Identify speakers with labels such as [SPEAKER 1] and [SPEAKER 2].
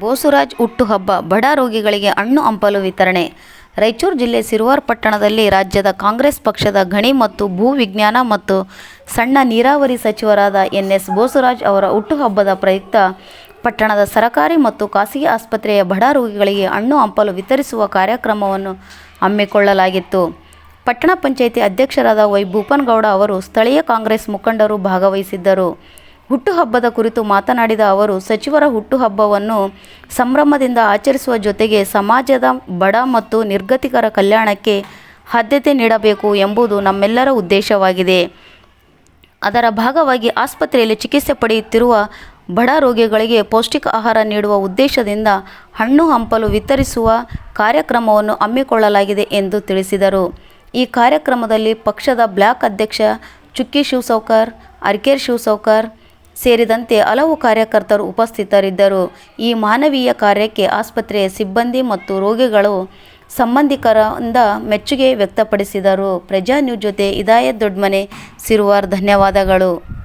[SPEAKER 1] ಬೋಸುರಾಜ್ ಹುಟ್ಟುಹಬ್ಬ ಬಡ ರೋಗಿಗಳಿಗೆ ಹಣ್ಣು ಹಂಪಲು ವಿತರಣೆ. ರಾಯಚೂರು ಜಿಲ್ಲೆ ಸಿರುವಾರ್ ಪಟ್ಟಣದಲ್ಲಿ ರಾಜ್ಯದ ಕಾಂಗ್ರೆಸ್ ಪಕ್ಷದ ಗಣಿ ಮತ್ತು ಭೂ ವಿಜ್ಞಾನ ಮತ್ತು ಸಣ್ಣ ನೀರಾವರಿ ಸಚಿವರಾದ ಎನ್ ಎಸ್ ಬೋಸುರಾಜ್ ಅವರ ಹುಟ್ಟುಹಬ್ಬದ ಪ್ರಯುಕ್ತ ಪಟ್ಟಣದ ಸರಕಾರಿ ಮತ್ತು ಖಾಸಗಿ ಆಸ್ಪತ್ರೆಯ ಬಡ ರೋಗಿಗಳಿಗೆ ಹಣ್ಣು ಹಂಪಲು ವಿತರಿಸುವ ಕಾರ್ಯಕ್ರಮವನ್ನು ಹಮ್ಮಿಕೊಳ್ಳಲಾಗಿತ್ತು. ಪಟ್ಟಣ ಪಂಚಾಯಿತಿ ಅಧ್ಯಕ್ಷರಾದ ವೈ ಭೂಪನಗೌಡ ಅವರು ಸ್ಥಳೀಯ ಕಾಂಗ್ರೆಸ್ ಮುಖಂಡರು ಭಾಗವಹಿಸಿದ್ದರು. ಹುಟ್ಟುಹಬ್ಬದ ಕುರಿತು ಮಾತನಾಡಿದ ಅವರು, ಸಚಿವರ ಹುಟ್ಟುಹಬ್ಬವನ್ನು ಸಂಭ್ರಮದಿಂದ ಆಚರಿಸುವ ಜೊತೆಗೆ ಸಮಾಜದ ಬಡ ಮತ್ತು ನಿರ್ಗತಿಕರ ಕಲ್ಯಾಣಕ್ಕೆ ಆದ್ಯತೆ ನೀಡಬೇಕು ಎಂಬುದು ನಮ್ಮೆಲ್ಲರ ಉದ್ದೇಶವಾಗಿದೆ. ಅದರ ಭಾಗವಾಗಿ ಆಸ್ಪತ್ರೆಯಲ್ಲಿ ಚಿಕಿತ್ಸೆ ಪಡೆಯುತ್ತಿರುವ ಬಡ ರೋಗಿಗಳಿಗೆ ಪೌಷ್ಟಿಕ ಆಹಾರ ನೀಡುವ ಉದ್ದೇಶದಿಂದ ಹಣ್ಣು ಹಂಪಲು ವಿತರಿಸುವ ಕಾರ್ಯಕ್ರಮವನ್ನು ಹಮ್ಮಿಕೊಳ್ಳಲಾಗಿದೆ ಎಂದು ತಿಳಿಸಿದರು. ಈ ಕಾರ್ಯಕ್ರಮದಲ್ಲಿ ಪಕ್ಷದ ಬ್ಲಾಕ್ ಅಧ್ಯಕ್ಷ ಚುಕ್ಕಿ ಶಿವಸೌಕರ್, ಅರ್ಕೇರ್ ಶಿವಸೌಕರ್ ಸೇರಿದಂತೆ ಹಲವು ಕಾರ್ಯಕರ್ತರು ಉಪಸ್ಥಿತರಿದ್ದರು. ಈ ಮಾನವೀಯ ಕಾರ್ಯಕ್ಕೆ ಆಸ್ಪತ್ರೆಯ ಸಿಬ್ಬಂದಿ ಮತ್ತು ರೋಗಿಗಳು ಸಂಬಂಧಿಕರಿಂದ ಮೆಚ್ಚುಗೆ ವ್ಯಕ್ತಪಡಿಸಿದರು. ಪ್ರಜಾ ನ್ಯೂಸ್ ಜೊತೆ ಇದಾಯತ್ ದೊಡ್ಮನೆ, ಸಿರುವಾರ್, ಧನ್ಯವಾದಗಳು.